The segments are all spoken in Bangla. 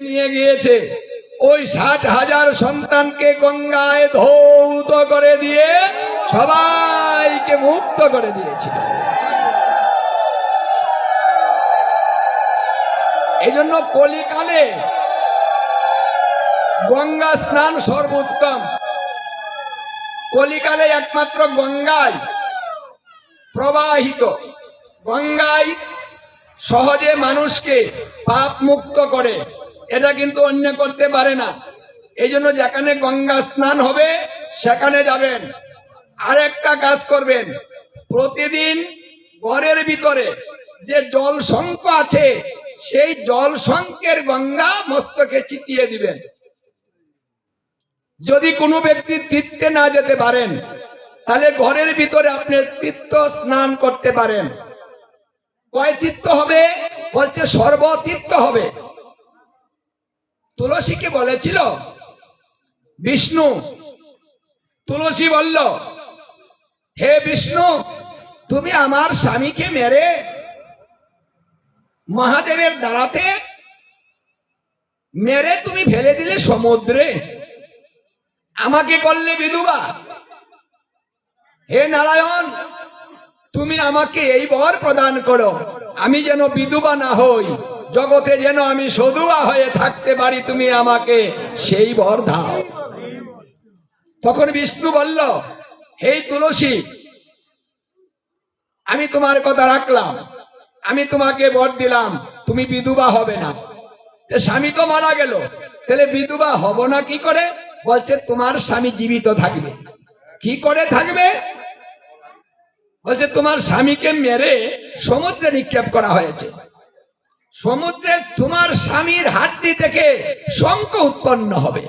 নিয়ে গিয়েছে। ওই ষাট হাজার সন্তানকে গঙ্গায় ধৌত করে দিয়ে সবাইকে মুক্ত করে দিয়েছিল। এই জন্য কলিকালে গঙ্গা স্নান সর্বোত্তম। কলিকালে একমাত্র গঙ্গায় প্রবাহিত। গঙ্গায় সহজে মানুষকে পাপ মুক্ত করে। এটা কিন্তু অন্য করতে পারে না। এই জন্য যেখানে গঙ্গা স্নান হবে, সেখানে যাবেন। আর একটা কাজ করবেন। প্রতিদিন ঘরের ভিতরে যে জল শঙ্ক আছে, সেই জল শঙ্কের গঙ্গা মস্তকে চিতিয়ে দিবেন। যদি কোনো ব্যক্তি তীর্থে না যেতে পারেন, তাহলে ঘরের ভিতরে আপনি তীর্থ স্নান করতে পারেন। কয় তীর্থ হবে? বলছে সর্বতীর্থ হবে। তুলসীকে বলেছিল, বিষ্ণু, তুলসী বলল, হে বিষ্ণু, তুমি আমার স্বামীকে মেরে মহাদেবের দাঁড়াতে মেরে তুমি ফেলে দিলে সমুদ্রে। আমাকে করলে বিধবা। হে নারায়ণ, তুমি আমাকে এই বর প্রদান করো। আমি যেন বিধবা না হই। জগতে যেন আমি সধুয়া হয়ে থাকতে পারি, তুমি আমাকে সেই বর দাও। তখন বিষ্ণু বলল, হে তুলসী, আমি তোমার কথা রাখলাম, আমি তোমাকে বর দিলাম, তুমি বিধবা হবে না। স্বামী তো মারা গেল, তাহলে বিধবা হব না কি করে? বলছে, তোমার স্বামী জীবিত থাকবে। কি করে থাকবে? বলছে, তোমার স্বামীকে মেরে সমুদ্রে নিক্ষেপ করা হয়েছে। সমুদ্রে তোমার স্বামীর হাড্ডি থেকে শঙ্ক উৎপন্ন হবে।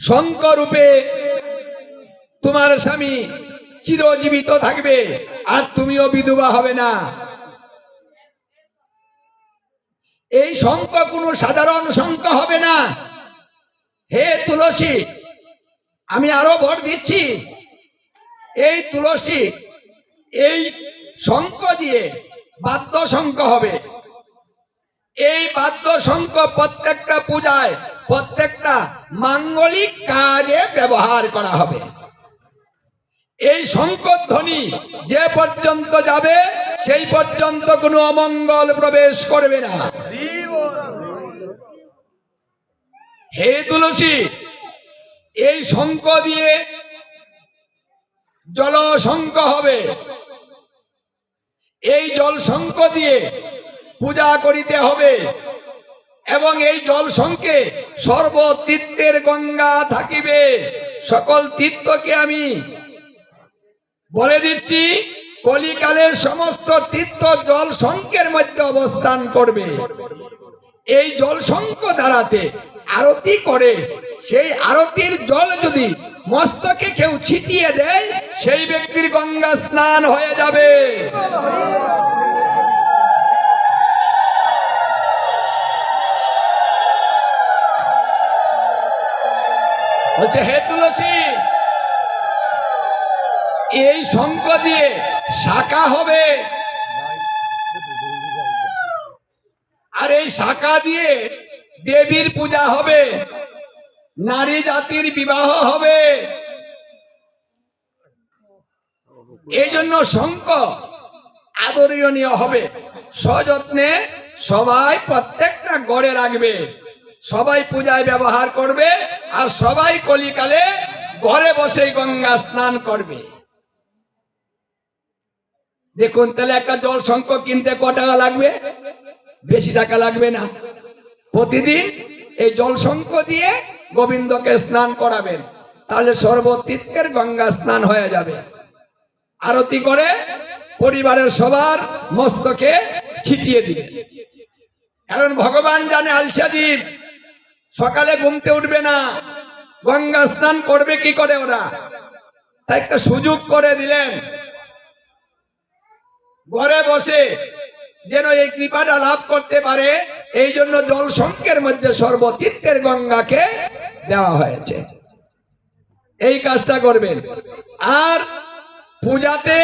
শঙ্খ রূপে তোমার স্বামী চিরজীবিত থাকবে, আর তুমিও বিধবা হবে না। এই শঙ্খ কোনো সাধারণ শঙ্খ হবে না। হে তুলসী, আমি আরও ভর দিচ্ছি। এই তুলসী, এই শঙ্ক দিয়ে বাদ্য শঙ্খ হবে। এই বাদ্য শঙ্খ প্রত্যেকটা পূজায়, প্রত্যেকটা মাঙ্গলিক কাজে ব্যবহার করা হবে। এই শঙ্করধ্বনি যে পর্যন্ত যাবে, সেই পর্যন্ত কোনো অমঙ্গল প্রবেশ করবে না। হে তুলসী, এই শঙ্খ দিয়ে জল শঙ্খ হবে। এই জল শঙ্খ দিয়ে পূজা করিতে হবে এবং এই জল শঙ্কে সর্বতীর্থের গঙ্গা থাকিবে। সকল তীর্থকে আমি বলে দিচ্ছি, কলিকালের সমস্ত তীর্থ জল শঙ্কের মধ্যে অবস্থান করবে। এই জল দ্বারাতে আরতি করে, সেই আরতির জল যদি মস্তকে কেউ ছিটিয়ে দেয় সেই ব্যক্তির গঙ্গা স্নান হয়ে যাবে। বলছে, হে তুলসী, এই শঙ্খ দিয়ে শাখা হবে। আর এই শাখা দিয়ে দেবীর পূজা হবে, নারী জাতির বিবাহ হবে। এই জন্য শঙ্খ আদরণীয় হবে। সযত্নে সবাই প্রত্যেকটা গড়ে রাখবে। সবাই পূজায় ব্যবহার করবে আর সবাই কলিকালে ঘরে বসে গঙ্গা স্নান করবে। দেখুন, তাহলে একটা জল শঙ্খ কিনতে ক টাকা লাগবে? বেশি টাকা লাগবে না। প্রতিদিন এই জল শঙ্খ দিয়ে গোবিন্দকে স্নান করাবেন। তাহলে সর্বতীর্থের গঙ্গা স্নান হয়ে যাবে। আরতি করে পরিবারের সবার মস্তকে ছিটিয়ে দিবে। কারণ ভগবান জানে আলসাদীপ সকালে ঘুমতে উঠবে না, গঙ্গা স্নান করবে কি করে ওরা? তাই একটা সুযোগ করে দিলেন। ঘরে বসে যেন এই কৃপাটা লাভ করতে পারে, এই জন্য জল শঙ্কের মধ্যে সর্বতীর্থের গঙ্গাকে দেওয়া হয়েছে। এই কাজটা করবেন। আর পূজাতে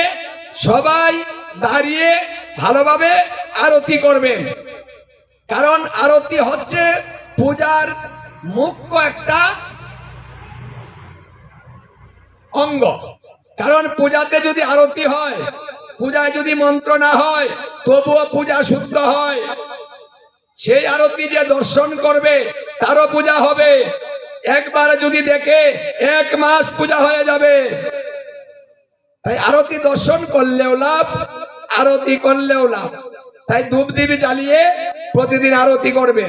সবাই দাঁড়িয়ে ভালোভাবে আরতি করবেন। কারণ আরতি হচ্ছে পূজার মুখ্য একটা অঙ্গ। কারণ পূজাতে যদি আরতি হয়, পূজায় যদি মন্ত্র না হয়, তবুও পূজা শুদ্ধ হয়। সেই আরতি যে দর্শন করবে, তারও পূজা হবে। একবার যদি দেখে, এক মাস পূজা হয়ে যাবে। আরতি দর্শন করলেও লাভ, আরতি করলেও লাভ। তাই ধূপ দিবি জ্বালিয়ে প্রতিদিন আরতি করবে।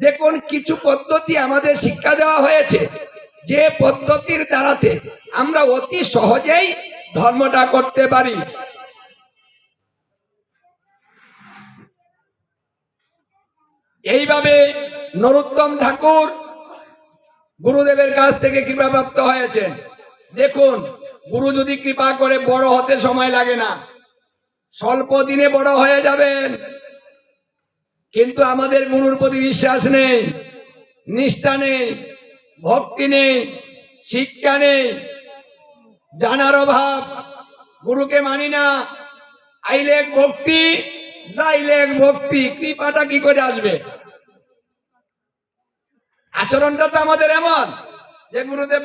দেখুন, কিছু পদ্ধতি আমাদের শিক্ষা দেওয়া হয়েছে। যে পদ্ধতির দ্বারাতে আমরা অতি সহজেই ধর্মটা করতে পারি। এইভাবে নরোত্তম ঠাকুর গুরুদেবের কাছ থেকে কৃপাপ্রাপ্ত হয়েছেন। দেখুন গুরু যদি কৃপা করে বড় হতে সময় লাগে না, স্বল্প দিনে বড় হয়ে যাবেন। কিন্তু আমাদের গুরুর প্রতি বিশ্বাস নেই, নিষ্ঠা নেই, ভক্তি নেই, শিক্ষা নেই, জানার অভাব। গুরুকে মানি না, আইলে এক ভক্তি, যাইলে এক ভক্তি, কৃপাটা কি করে আসবে? আচরণটা তো আমাদের এমন যে গুরুদেব